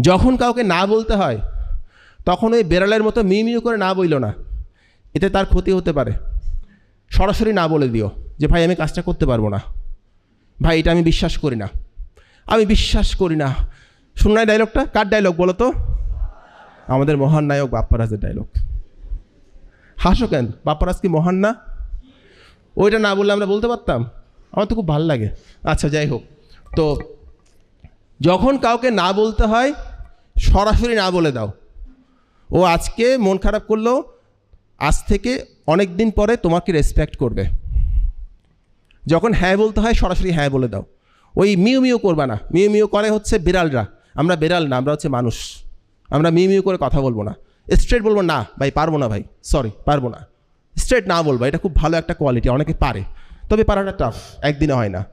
যখন কাউকে না বলতে হয়, তখন ওই বেড়ালের মতো মিউ মিউ করে না বইল না। এতে তার ক্ষতি হতে পারে। সরাসরি না বলে দিও যে, ভাই, আমি কাজটা করতে পারব না। ভাই, এটা আমি বিশ্বাস করি না। আমি বিশ্বাস করি না। শুননাই ডায়লগটা কার ডায়লগ বলো তো? আমাদের মহান নায়ক বাপ্পারাজের ডায়লগ হাসো কেন? বাপ্পারাজ কি মহান না? ওইটা না বললে আমরা বলতে পারতাম? আমার তো খুব ভালো লাগে। আচ্ছা যাই হোক। তো যখন কাউকে না বলতে হয় সরাসরি না বলে দাও। ও আজকে মন খারাপ করল, আজ থেকে অনেক দিন পরে তোমাকে রেসপেক্ট করবে। যখন হ্যাঁ বলতে হয়, সরাসরি হ্যাঁ বলে দাও। ওই মিউ মিউ করবা না। মিউ মিউ করে হচ্ছে বিড়ালরা। আমরা বিড়াল না, আমরা হচ্ছে মানুষ। আমরা মিউ মিউ করে কথা বলব না। স্ট্রেট বলব, না, ভাই, পারব না, ভাই। সরি পারব না। স্ট্রেট না বলব, এটা খুব ভালো একটা কোয়ালিটি অনেকে পারে। তবে পারাটা টাফ একদিনে হয় না।